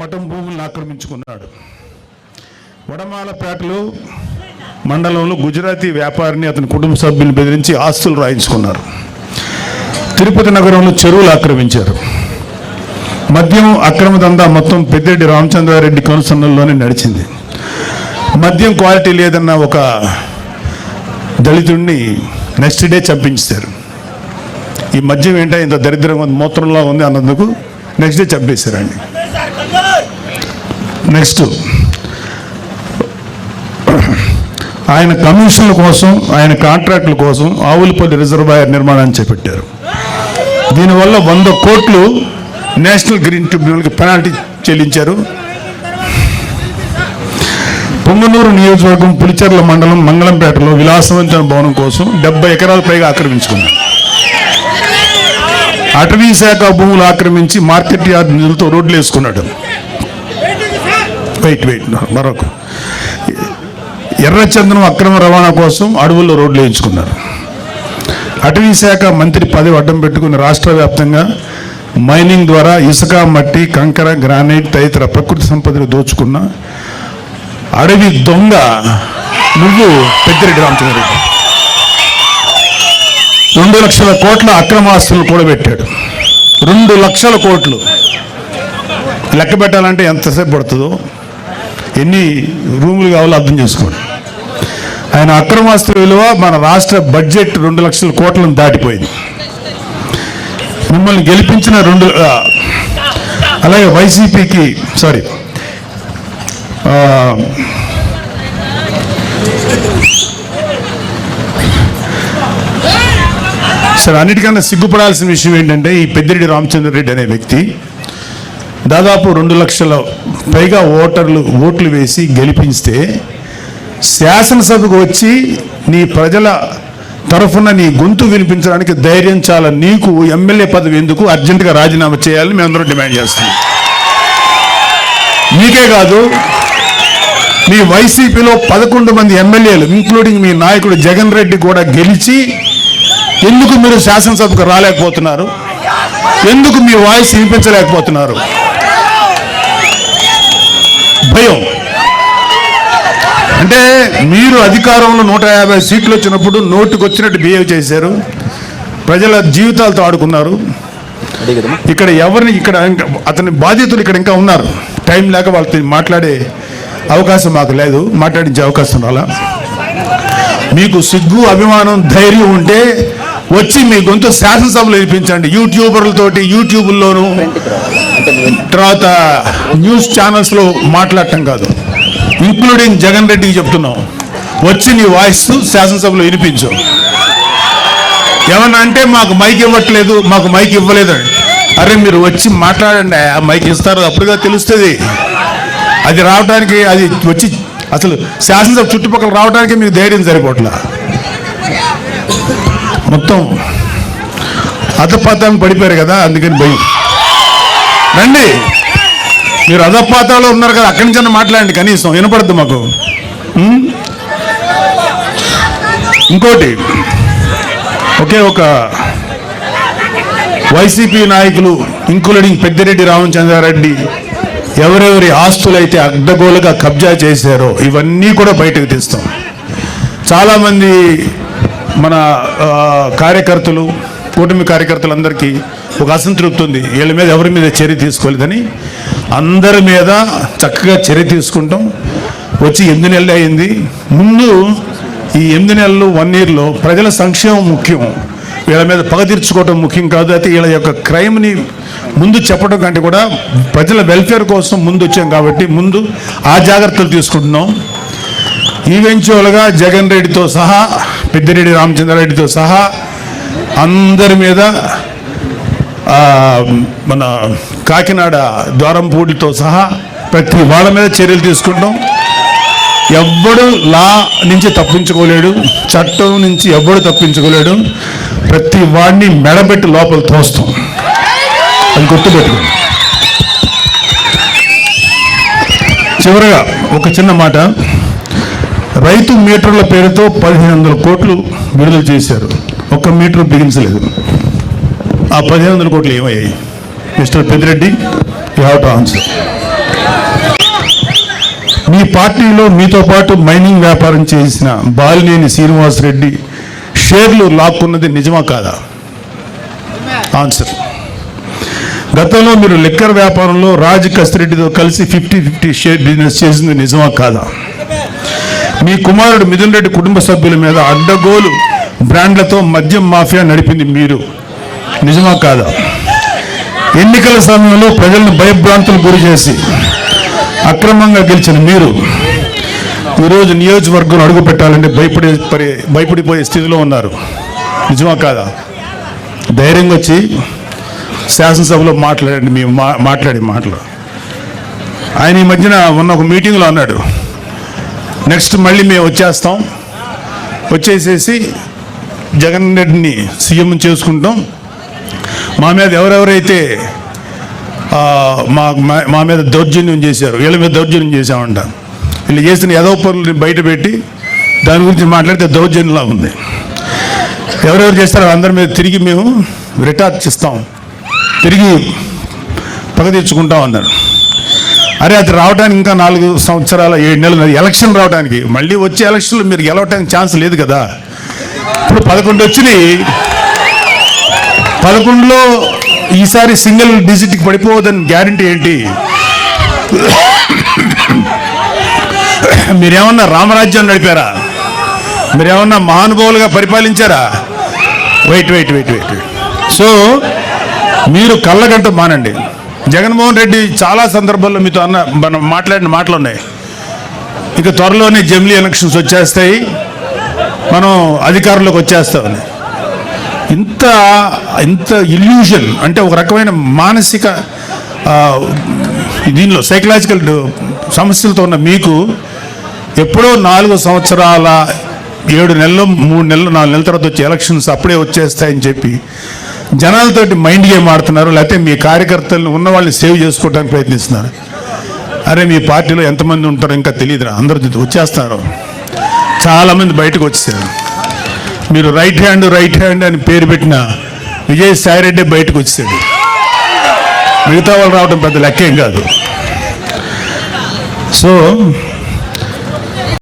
మఠం భూములను ఆక్రమించుకున్నాడు. వడమాలపేటలో మండలంలో గుజరాతీ వ్యాపారిని అతని కుటుంబ సభ్యులను బెదిరించి ఆస్తులు రాయించుకున్నారు. తిరుపతి నగరంలో చెరువులు ఆక్రమించారు. మద్యం అక్రమ దందా మొత్తం పెద్దిరెడ్డి రామచంద్రారెడ్డి కనుసన్నల్లోనే నడిచింది. మద్యం క్వాలిటీ లేదన్న ఒక దళితుడిని నెక్స్ట్ డే చంపించారు. ఈ మద్యం ఏంటో ఇంత దరిద్రంగా ఉంది మూత్రంలో ఉంది అన్నందుకు నెక్స్ట్ డే చంపేశారండి నెక్స్ట్ ఆయన కమిషన్ల కోసం ఆయన కాంట్రాక్టుల కోసం ఆవులపల్లి రిజర్వాయర్ నిర్మాణాన్ని చేపట్టారు. దీనివల్ల వంద కోట్లు నేషనల్ గ్రీన్ ట్రిబ్యునల్కి పెనాల్టీ చెల్లించారు. పొంగనూరు నియోజకవర్గం పులిచెర్ల మండలం మంగళంపేటలో విలాసవంతమైన భవనం కోసం డెబ్బై ఎకరాల పైగా ఆక్రమించుకున్నారు. అటవీ శాఖ భూములు ఆక్రమించి మార్కెట్ యార్డ్ నిధులతో రోడ్లు వేసుకున్నాడు వెయిట్ వెయిట్ మరొక. ఎర్రచందనం అక్రమ రవాణా కోసం అడవుల్లో రోడ్లు వేయించుకున్నారు. అటవీ శాఖ మంత్రి పదవి అడ్డం పెట్టుకుని రాష్ట్ర వ్యాప్తంగా మైనింగ్ ద్వారా ఇసుక మట్టి కంకర గ్రానైట్ తదితర ప్రకృతి సంపదలు దోచుకున్న అడవి దొంగ నువ్వు పెద్దిరెడ్డి రామచంద్రరెడ్డి రెండు లక్షల కోట్ల అక్రమ ఆస్తులు కూడా కూడబెట్టాడు. రెండు లక్షల కోట్లు. లెక్క పెట్టాలంటే ఎంతసేపు పడుతుందో? ఎన్ని రూములు కావాలో అర్థం చేసుకోండి. ఆయన అక్రమాస్తుల విలువ మన రాష్ట్ర బడ్జెట్ రెండు లక్షల కోట్లను దాటిపోయింది. మిమ్మల్ని గెలిపించిన రెండు అలాగే వైసీపీకి సారీ సరే అన్నిటికన్నా సిగ్గుపడాల్సిన విషయం ఏంటంటే ఈ పెద్దిరెడ్డి రామచంద్రరెడ్డి అనే వ్యక్తి దాదాపు రెండు లక్షల పైగా ఓటర్లు ఓట్లు వేసి గెలిపిస్తే శాసనసభకు వచ్చి నీ ప్రజల తరఫున నీ గొంతు వినిపించడానికి ధైర్యం చాలా. నీకు ఎమ్మెల్యే పదవి ఎందుకు? అర్జెంటుగా రాజీనామా చేయాలని మేమందరం డిమాండ్ చేస్తున్నాం. నీకే కాదు మీ వైసీపీలో పదకొండు మంది ఎమ్మెల్యేలు ఇంక్లూడింగ్ మీ నాయకుడు జగన్ రెడ్డి కూడా గెలిచి ఎందుకు మీరు శాసనసభకు రాలేకపోతున్నారు? ఎందుకు మీ వాయిస్ వినిపించలేకపోతున్నారు? భయం. అంటే మీరు అధికారంలో నూట యాభై సీట్లు వచ్చినప్పుడు నోటుకు వచ్చినట్టు బిహేవ్ చేశారు. ప్రజల జీవితాలతో ఆడుకున్నారు. ఇక్కడ ఎవరిని ఇక్కడ అతని బాధితులు ఇక్కడ ఇంకా ఉన్నారు. టైం లేక వాళ్ళతో మాట్లాడే అవకాశం మాకు లేదు. మాట్లాడించే అవకాశం రాలా. మీకు సిగ్గు అభిమానం ధైర్యం ఉంటే వచ్చి మీ గొంతు శాసనసభలో వినిపించండి. యూట్యూబర్లతోటి యూట్యూబ్లోను తర్వాత న్యూస్ ఛానల్స్లో మాట్లాడటం కాదు. ఇంక్లూడింగ్ జగన్ రెడ్డికి చెప్తున్నాం. వచ్చి నీ వాయిస్ శాసనసభలో వినిపించు. ఏమన్నా అంటే మాకు మైక్ ఇవ్వట్లేదు మాకు మైక్ ఇవ్వలేదండి అరే మీరు వచ్చి మాట్లాడండి ఆ మైక్ ఇస్తారు అప్పుడుగా తెలుస్తుంది. అది రావడానికి అది వచ్చి అసలు శాసనసభ చుట్టుపక్కల రావడానికి మీకు ధైర్యం సరిపోట్లా మొత్తం అధపాతాలను పడిపోయారు కదా అందుకని భయం. రండి. మీరు అధపాతాలో ఉన్నారు కదా అక్కడి నుంచి మాట్లాడండి కనీసం వినపడద్దు మాకు. ఇంకోటి ఒకే ఒక వైసీపీ నాయకులు ఇంక్లూడింగ్ పెద్దిరెడ్డి రామచంద్రారెడ్డి ఎవరెవరి ఆస్తులైతే అడ్డగోలుగా కబ్జా చేశారో ఇవన్నీ కూడా బయటకు తీస్తాం. చాలామంది మన కార్యకర్తలు కూటమి కార్యకర్తలందరికీ ఒక అసంతృప్తి ఉంది. వీళ్ళ మీద ఎవరి మీద చర్య తీసుకోలేదని అందరి మీద చక్కగా చర్య తీసుకుంటాం. వచ్చి ఎనిమిది నెలలు అయింది. ముందు ఈ ఎనిమిది నెలలు వన్ ఇయర్లో ప్రజల సంక్షేమం ముఖ్యం. వీళ్ళ మీద పగ తీర్చుకోవడం ముఖ్యం కాదు. అయితే వీళ్ళ యొక్క క్రైమ్ని ముందు చెప్పడం కంటే కూడా ప్రజల వెల్ఫేర్ కోసం ముందు వచ్చాం కాబట్టి ముందు ఆ జాగ్రత్తలు తీసుకుంటున్నాం. ఈవెంచువల్గా జగన్ రెడ్డితో సహా పెద్దిరెడ్డి రామచంద్రారెడ్డితో సహా అందరి మీద మన కాకినాడ ద్వారంపూడితో సహా ప్రతి వాళ్ళ మీద చర్యలు తీసుకుంటాం. ఎవ్వడు లా నుంచి తప్పించుకోలేడు చట్టం నుంచి ఎవ్వడు తప్పించుకోలేడు ప్రతి వాడిని మెడబెట్టి లోపల తోస్తాం. అది గుర్తుపెట్టుకోండి చివరగా ఒక చిన్న మాట. రైతు మీటర్ల పేరుతో పదిహేను వందల కోట్లు విడుదల చేశారు. ఒక్క మీటర్ బిగించలేదు. ఆ పదిహేను వందల కోట్లు ఏమయ్యాయి? Mister Peddireddy you have to answer మీ పార్టీలో మీతో పాటు మైనింగ్ వ్యాపారం చేసిన బాలినేని శ్రీనివాస్ రెడ్డి షేర్లు లాక్కున్నది నిజమా కాదా? ఆన్సర్ గతంలో మీరు లిక్కర్ వ్యాపారంలో రాజ్ కస్తిరెడ్డితో కలిసి ఫిఫ్టీ ఫిఫ్టీ షేర్ బిజినెస్ చేసింది నిజమా కాదా? మీ కుమారుడు మిథున్ రెడ్డి కుటుంబ సభ్యుల మీద అడ్డగోలు బ్రాండ్లతో మద్యం మాఫియా నడిపింది మీరు. నిజమా కాదా? ఎన్నికల సమయంలో ప్రజలను భయభ్రాంతులు గురి చేసి అక్రమంగా గెలిచిన మీరు ఈరోజు నియోజకవర్గం అడుగు పెట్టాలంటే భయపడే పరి భయపడిపోయే స్థితిలో ఉన్నారు. నిజమా కాదా? ధైర్యంగా వచ్చి శాసనసభలో మాట్లాడండి మేము మా మాట్లాడే మాటలు. ఆయన ఈ మధ్యన ఉన్న ఒక మీటింగ్లో అన్నాడు నెక్స్ట్ మళ్ళీ మేము వచ్చేస్తాం. వచ్చేసేసి జగన్ రెడ్డిని సీఎం చేసుకుంటాం మా మీద ఎవరెవరైతే మా మా- మీద దౌర్జన్యం చేశారు వీళ్ళ మీద దౌర్జన్యం చేశామంట. వీళ్ళు చేసిన ఏదో పనులు బయట పెట్టి దాని గురించి మాట్లాడితే దౌర్జన్యంలా ఉంది. ఎవరెవరు చేస్తారో అందరి మీద తిరిగి మేము రిటార్చ్ ఇస్తాం తిరిగి పగ తెచ్చుకుంటాం అన్నారు. అరే అది రావడానికి ఇంకా నాలుగు సంవత్సరాల ఏడు నెలలు ఎలక్షన్ రావడానికి మళ్ళీ వచ్చే ఎలక్షన్లో మీరు గెలవడానికి ఛాన్స్ లేదు కదా. ఇప్పుడు పదకొండు వచ్చినాయి. పదకొండులో ఈసారి సింగిల్ డిజిట్కి పడిపోవద్దని గ్యారంటీ ఏంటి? మీరేమన్నా రామరాజ్యం నడిపారా? మీరేమన్నా మహానుభావులుగా పరిపాలించారా? Wait wait wait wait so మీరు కళ్ళగంట మానండి. జగన్మోహన్ రెడ్డి చాలా సందర్భాల్లో మీతో అన్న మనం మాట్లాడిన మాటలు ఉన్నాయి ఇక త్వరలోనే జమిలీ ఎలక్షన్స్ వచ్చేస్తాయి. మనం అధికారంలోకి వచ్చేస్తామని. ఇంత ఇంత ఇల్యూజన్ అంటే ఒక రకమైన మానసిక దీనిలో సైకలాజికల్ సమస్యలతో ఉన్న మీకు ఎప్పుడో నాలుగు సంవత్సరాల ఏడు నెలలు మూడు నెలలు నాలుగు నెలల తర్వాత వచ్చే ఎలక్షన్స్ అప్పుడే వచ్చేస్తాయని చెప్పి జనాలతోటి మైండ్ గేమ్ ఆడుతున్నారు లేకపోతే మీ కార్యకర్తలను ఉన్న వాళ్ళని సేవ్ చేసుకోవడానికి ప్రయత్నిస్తున్నారు. అరే మీ పార్టీలో ఎంతమంది ఉంటారో ఇంకా తెలియదురా అందరూ వచ్చేస్తారు. చాలామంది బయటకు వచ్చేసారు. మీరు రైట్ హ్యాండ్ రైట్ హ్యాండ్ అని పేరు పెట్టిన విజయసాయి రెడ్డి బయటకు వచ్చాడు మిగతా వాళ్ళు రావడం పెద్ద లెక్కేం కాదు. సో